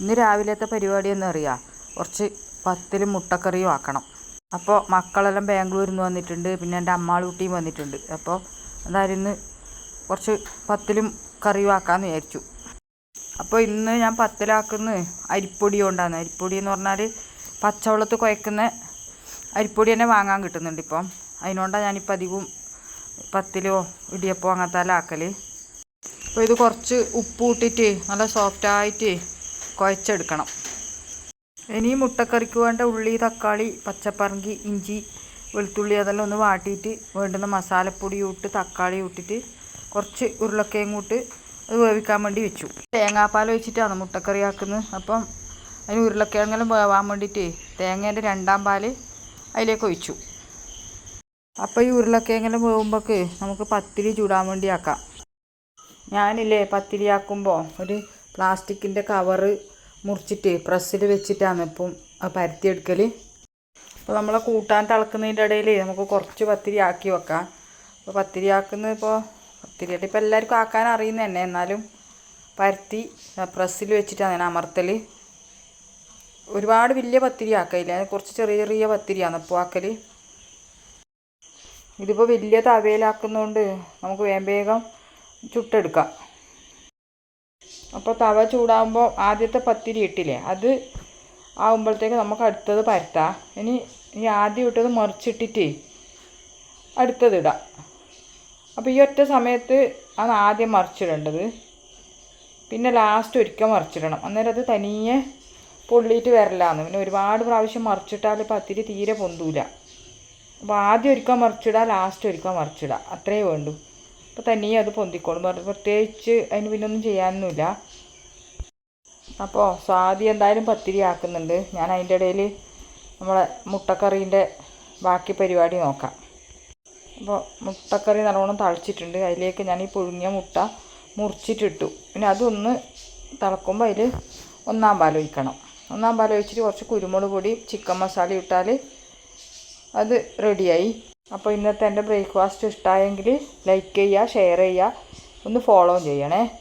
ഇന്ന് രാവിലത്തെ പരിപാടി എന്ന് അറിയാം കുറച്ച് പത്തിലും മുട്ടക്കറിയും ആക്കണം. അപ്പോൾ മക്കളെല്ലാം ബാംഗ്ലൂരിൽ നിന്ന് വന്നിട്ടുണ്ട്. പിന്നെ എന്റെ അമ്മാളൂട്ടിയും വന്നിട്ടുണ്ട്. അപ്പോൾ എന്തായാലും ഇന്ന് കുറച്ച് പത്തിലും കറിയും ആക്കാമെന്ന് വിചാരിച്ചു. അപ്പോൾ ഇന്ന് ഞാൻ പത്തിലാക്കുന്ന അരിപ്പൊടി കൊണ്ടാണ് അരിപ്പൊടി എന്ന് പറഞ്ഞാൽ പച്ചവെള്ളത്ത് കുഴക്കുന്ന അരിപ്പൊടി തന്നെ വാങ്ങാൻ കിട്ടുന്നുണ്ട് ഇപ്പം. അതിനോണ്ടാണ് ഞാനിപ്പോൾ അധികവും പത്തിലോ ഇടിയപ്പോ അങ്ങനത്തെ ആക്കൽ അപ്പോൾ ഇത് കുറച്ച് ഉപ്പ് കൂട്ടിയിട്ട് നല്ല സോഫ്റ്റായിട്ട് കുഴച്ചെടുക്കണം. ഇനി മുട്ടക്കറിക്ക് വേണ്ട ഉള്ളി തക്കാളി പച്ചപ്പറങ്കി ഇഞ്ചി വെളുത്തുള്ളി അതെല്ലാം ഒന്ന് വാട്ടിയിട്ട് വേണ്ടുന്ന മസാലപ്പൊടി ഇട്ട് തക്കാളി ഇട്ടിട്ട് കുറച്ച് ഉരുളക്കിഴങ്ങ് ഇട്ട് അത് വേവിക്കാൻ വേണ്ടി വെച്ചു. തേങ്ങാപ്പാൽ ഒഴിച്ചിട്ടാണ് മുട്ടക്കറി ആക്കുന്നത്. അപ്പം അതിന് ഉരുളക്കിഴങ്ങെല്ലാം വേവാൻ വേണ്ടിയിട്ട് തേങ്ങേന്റെ രണ്ടാം പാൽ അതിലേക്ക് ഒഴിച്ചു. അപ്പോൾ ഈ ഉരുളക്കിഴങ്ങെല്ലാം വേവുമ്പോൾക്ക് നമുക്ക് പത്തിരി ചൂടാൻ വേണ്ടി ആക്കാം. ഞാനില്ലേ പത്തിരി ആക്കുമ്പോൾ ഒരു പ്ലാസ്റ്റിക്കിന്റെ കവറ് മുറിച്ചിട്ട് പ്രസ്സിൽ വെച്ചിട്ടാണ് ഇപ്പം പരത്തിയെടുക്കൽ അപ്പോൾ നമ്മൾ കൂട്ടാൻ തിളക്കുന്നതിന്റെ ഇടയിൽ നമുക്ക് കുറച്ച് പത്തിരി ആക്കി വെക്കാം. അപ്പോൾ പത്തിരി ആക്കുന്ന ഇപ്പോൾ പത്തിരിയായിട്ട് ഇപ്പോൾ എല്ലാവർക്കും ആക്കാൻ അറിയുന്ന തന്നെ. എന്നാലും പരത്തി പ്രസ്സിൽ വെച്ചിട്ടാണ് ഞാൻ അമർത്തൽ ഒരുപാട് വലിയ പത്തിരി ആക്കയില്ല കുറച്ച് ചെറിയ ചെറിയ പത്തിരിയാണ് ഇപ്പോൾ ആക്കൽ ഇതിപ്പോൾ വലിയ തവയിലാക്കുന്നതുകൊണ്ട് നമുക്ക് വേഗം ചുട്ടെടുക്കാം. അപ്പോൾ തവ ചൂടാകുമ്പോൾ ആദ്യത്തെ പത്തിരി ഇട്ടില്ലേ? അത് ആകുമ്പോഴത്തേക്ക് നമുക്ക് അടുത്തത് പരത്താം. ഇനി ഈ ആദ്യം ഇട്ടത് മറിച്ചിട്ടിട്ട് അടുത്തത് ഇടാം. അപ്പോൾ ഈ ഒറ്റ സമയത്ത് ആണ് ആദ്യം മറിച്ചിടേണ്ടത്. പിന്നെ ലാസ്റ്റ് ഒരിക്കൽ മറിച്ചിടണം. അന്നേരം അത് തനിയെ പൊള്ളിയിട്ട് വരലാന്ന്. പിന്നെ ഒരുപാട് പ്രാവശ്യം മറിച്ചിട്ടാൽ പത്തിരി തീരെ പൊന്തൂല. അപ്പോൾ ആദ്യം ഒരിക്കൽ മറിച്ചിടുക ലാസ്റ്റ് ഒരിക്കൽ മറിച്ചിടുക അത്രയേ വേണ്ടൂ. അപ്പോൾ തനിയെ അത് പൊന്തിക്കോളും. പ്രത്യേകിച്ച് അതിന് പിന്നെ ഒന്നും ചെയ്യാനൊന്നുമില്ല. അപ്പോൾ സ്വാതി എന്തായാലും പത്തിരി ആക്കുന്നുണ്ട്. ഞാൻ അതിന്റെ ഇടയിൽ നമ്മളെ മുട്ടക്കറീന്റെ ബാക്കി പരിപാടി നോക്കാം. അപ്പോൾ മുട്ടക്കറി നല്ലോണം തളിച്ചിട്ടുണ്ട്. അതിലേക്ക് ഞാൻ ഈ പുഴുങ്ങിയ മുട്ട മുറിച്ചിട്ടിട്ടു. പിന്നെ അതൊന്ന് തിളക്കുമ്പോൾ അതിൽ ഒന്നാം പാൽ ഒഴിക്കണം. ഒന്നാം പാൽ ഒഴിച്ചിട്ട് കുറച്ച് കുരുമുളക് പൊടി ചിക്കൻ മസാല ഇട്ടാൽ അത് റെഡിയായി അപ്പോൾ ഇന്നത്തെ എന്റെ ബ്രേക്ക്ഫാസ്റ്റ് ഇഷ്ടമായെങ്കിൽ ലൈക്ക് ചെയ്യുക ഷെയർ ചെയ്യുക. ഒന്ന് ഫോളോ ചെയ്യണേ.